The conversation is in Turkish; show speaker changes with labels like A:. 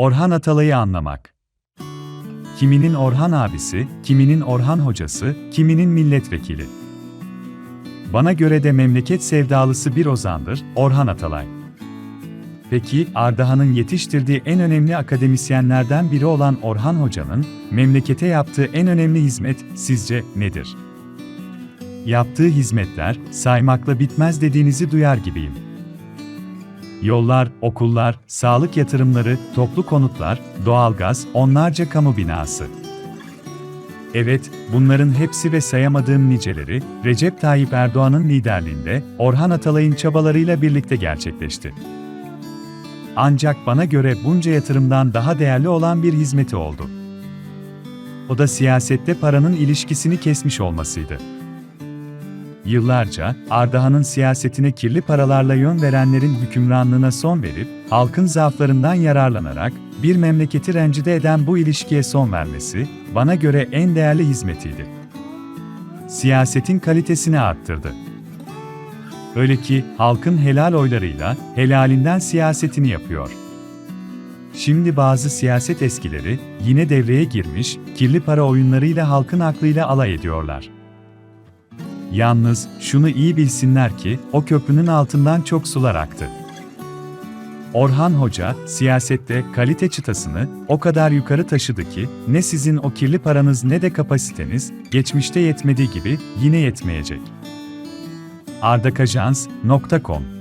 A: Orhan Atalay'ı anlamak. Kiminin Orhan abisi, kiminin Orhan hocası, kiminin milletvekili. Bana göre de memleket sevdalısı bir ozandır, Orhan Atalay. Peki, Ardahan'ın yetiştirdiği en önemli akademisyenlerden biri olan Orhan Hoca'nın, memlekete yaptığı en önemli hizmet sizce nedir? Yaptığı hizmetler, saymakla bitmez dediğinizi duyar gibiyim. Yollar, okullar, sağlık yatırımları, toplu konutlar, doğalgaz, onlarca kamu binası. Evet, bunların hepsi ve sayamadığım niceleri, Recep Tayyip Erdoğan'ın liderliğinde, Orhan Atalay'ın çabalarıyla birlikte gerçekleşti. Ancak bana göre bunca yatırımdan daha değerli olan bir hizmeti oldu. O da siyasette paranın ilişkisini kesmiş olmasıydı. Yıllarca Ardahan'ın siyasetine kirli paralarla yön verenlerin hükümranlığına son verip halkın zaaflarından yararlanarak bir memleketi rencide eden bu ilişkiye son vermesi bana göre en değerli hizmetiydi. Siyasetin kalitesini arttırdı. Öyle ki halkın helal oylarıyla helalinden siyasetini yapıyor. Şimdi bazı siyaset eskileri yine devreye girmiş, kirli para oyunlarıyla halkın aklıyla alay ediyorlar. Yalnız şunu iyi bilsinler ki o köprünün altından çok sular aktı. Orhan Hoca siyasette kalite çıtasını o kadar yukarı taşıdı ki ne sizin o kirli paranız ne de kapasiteniz geçmişte yetmediği gibi yine yetmeyecek. ardakajans.com